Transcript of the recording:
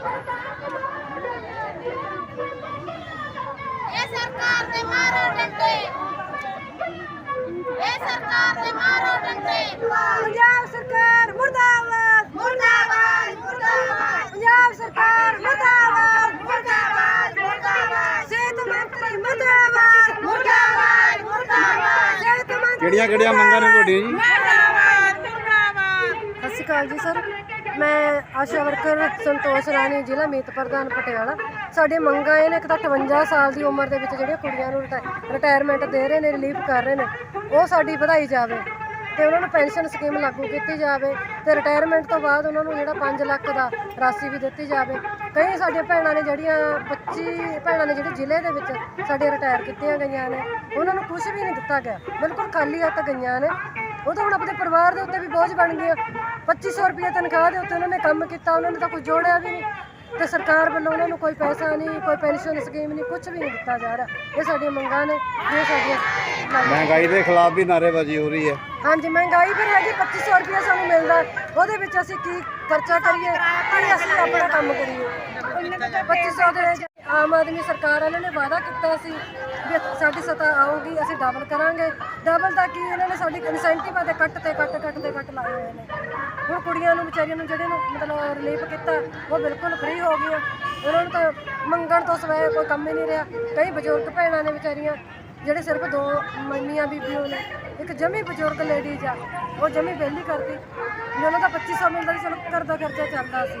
ਇਹ ਸਰਕਾਰ ਦੇ ਮਾਰੋ ਡੰਡੇ। ਇਹ ਸਰਕਾਰ ਦੇ ਮਾਰੋ ਡੰਡੇ। ਪੰਜਾਬ ਸਰਕਾਰ ਮੁਰਦਾਬਾਦ। ਮੁਰਦਾਬਾਦ ਮੁਰਦਾਬਾਦ। ਪੰਜਾਬ ਸਰਕਾਰ ਮੁਰਦਾਬਾਦ। ਮੁਰਦਾਬਾਦ ਮੁਰਦਾਬਾਦ। ਸਿਹਤ ਮੰਤਰੀ ਮੁਰਦਾਬਾਦ। ਮੁਰਦਾਬਾਦ ਮੁਰਦਾਬਾਦ। ਸਿਹਤ ਮੰਤਰੀ ਕਿਹੜੀਆਂ ਕਿਹੜੀਆਂ ਮੰਗਾਂ ਨੇ ਤੁਹਾਡੀਆਂ ਜੀ? ਮੁਰਦਾਬਾਦ ਮੁਰਦਾਬਾਦ। ਸਤਿ ਸ਼੍ਰੀ ਅਕਾਲ ਜੀ ਸਰ। ਮੈਂ ਆਸ਼ਾ ਵਰਕਰ, ਸੰਤੋਸ਼ ਰਾਣੀ, ਜ਼ਿਲ੍ਹਾ ਮੀਤ ਪ੍ਰਧਾਨ ਪਟਿਆਲਾ। ਸਾਡੇ ਮੰਗਾਂ ਇਹ ਨੇ ਇੱਕ ਤਾਂ 58 ਸਾਲ ਦੀ ਉਮਰ ਦੇ ਵਿੱਚ ਜਿਹੜੀਆਂ ਕੁੜੀਆਂ ਨੂੰ ਰਿਟਾਇਰਮੈਂਟ ਦੇ ਰਹੇ ਨੇ ਰਿਲੀਫ ਕਰ ਰਹੇ ਨੇ, ਉਹ ਸਾਡੀ ਵਧਾਈ ਜਾਵੇ ਤੇ ਉਹਨਾਂ ਨੂੰ ਪੈਨਸ਼ਨ ਸਕੀਮ ਲਾਗੂ ਕੀਤੀ ਜਾਵੇ ਤੇ ਰਿਟਾਇਰਮੈਂਟ ਤੋਂ ਬਾਅਦ ਉਹਨਾਂ ਨੂੰ ਜਿਹੜਾ 5 ਲੱਖ ਦਾ ਰਾਸ਼ੀ ਵੀ ਦਿੱਤੀ ਜਾਵੇ। ਕਈ ਸਾਡੀਆਂ ਭੈਣਾਂ ਨੇ ਜਿਹੜੀਆਂ 25 ਭੈਣਾਂ ਨੇ ਜਿਹੜੇ ਜ਼ਿਲ੍ਹੇ ਦੇ ਵਿੱਚ ਸਾਡੇ ਰਿਟਾਇਰ ਕੀਤੀਆਂ ਗਈਆਂ ਨੇ, ਉਹਨਾਂ ਨੂੰ ਕੁਝ ਵੀ ਨਹੀਂ ਦਿੱਤਾ ਗਿਆ। ਬਿਲਕੁਲ ਖਾਲੀ ਹੱਥ ਗਈਆਂ ਨੇ। ਉਹ ਤਾਂ ਹੁਣ ਆਪਣੇ ਪਰਿਵਾਰ ਦੇ ਉੱਤੇ ਵੀ ਬੋਝ ਬਣ ਗਈਆਂ 2500 ਰੁਪਏ ਤਨਖਾਹ ਦੇ ਉੱਤੇ ਉਹਨਾਂ ਨੇ ਕੰਮ ਕੀਤਾ ਉਹਨਾਂ ਨੇ ਤਾਂ ਕੁਝ ਜੋੜਿਆ ਵੀ ਨਹੀਂ ਤੇ ਸਰਕਾਰ ਵੱਲੋਂ ਉਹਨਾਂ ਨੂੰ ਕੋਈ ਪੈਸਾ ਨਹੀਂ ਕੋਈ ਪੈਨਸ਼ਨ ਸਕੀਮ ਨਹੀਂ ਕੁਝ ਵੀ ਨਹੀਂ ਦਿੱਤਾ ਜਾ ਰਿਹਾ। ਇਹ ਸਾਡੀਆਂ ਮੰਗਾਂ ਨੇ ਇਹ ਸਾਡੀਆਂ ਮੰਗਾਂ ਮਹਿੰਗਾਈ ਦੇ ਖਿਲਾਫ ਵੀ ਨਾਅਰੇਬਾਜ਼ੀ ਹੋ ਰਹੀ ਹੈ। ਹਾਂਜੀ ਮਹਿੰਗਾਈ ਫਿਰ ਹੈਗੀ 2500 ਰੁਪਏ ਸਾਨੂੰ ਮਿਲਦਾ ਉਹਦੇ ਵਿੱਚ ਅਸੀਂ ਕੀ ਖਰਚਾ ਕਰੀਏ ਕੀ ਅਸੀਂ ਆਪਣਾ ਕੰਮ ਕਰੀਏ? 2500 ਦੇ ਆਮ ਆਦਮੀ ਸਰਕਾਰ ਇਹਨਾਂ ਨੇ ਵਾਅਦਾ ਕੀਤਾ ਸੀ ਵੀ ਸਾਡੀ ਸਤਾ ਆਊਗੀ, ਅਸੀਂ ਡਬਲ ਕਰਾਂਗੇ। ਡਬਲ ਦਾ ਕੀ ਇਹਨਾਂ ਨੇ ਸਾਡੀ ਇਨਸੈਂਟਿਵਾਂ ਦੇ ਕੱਟ ਤੇ ਕੱਟ ਕੱਟ ਤੇ ਕੱਟ ਲਾਏ ਹੋਏ ਨੇ। ਹੁਣ ਕੁੜੀਆਂ ਨੂੰ, ਵਿਚਾਰੀਆਂ ਨੂੰ ਜਿਹੜੇ ਨੂੰ ਮਤਲਬ ਰਿਲੀਫ ਕੀਤਾ, ਉਹ ਬਿਲਕੁਲ ਫ੍ਰੀ ਹੋ ਗਈਆਂ। ਉਹਨਾਂ ਨੂੰ ਤਾਂ ਮੰਗਣ ਤੋਂ ਸਿਵਾਏ ਕੋਈ ਕੰਮ ਹੀ ਨਹੀਂ ਰਿਹਾ। ਕਈ ਬਜ਼ੁਰਗ ਭੈਣਾਂ ਨੇ ਵਿਚਾਰੀਆਂ, ਜਿਹੜੇ ਸਿਰਫ ਦੋ ਮੰਮੀਆਂ, ਬੀਬੀਆਂ ਨੇ, ਇੱਕ ਜਮੀ ਬਜ਼ੁਰਗ ਲੇਡੀਜ਼ ਆ, ਉਹ ਜਮੀ ਵਿਹਲੀ ਕਰਦੀ ਵੀ ਉਹਨਾਂ ਦਾ 2500 ਮਿਲਦਾ ਸੀ, ਚਲੋ ਘਰ ਦਾ ਖਰਚਾ ਚੱਲਦਾ ਸੀ।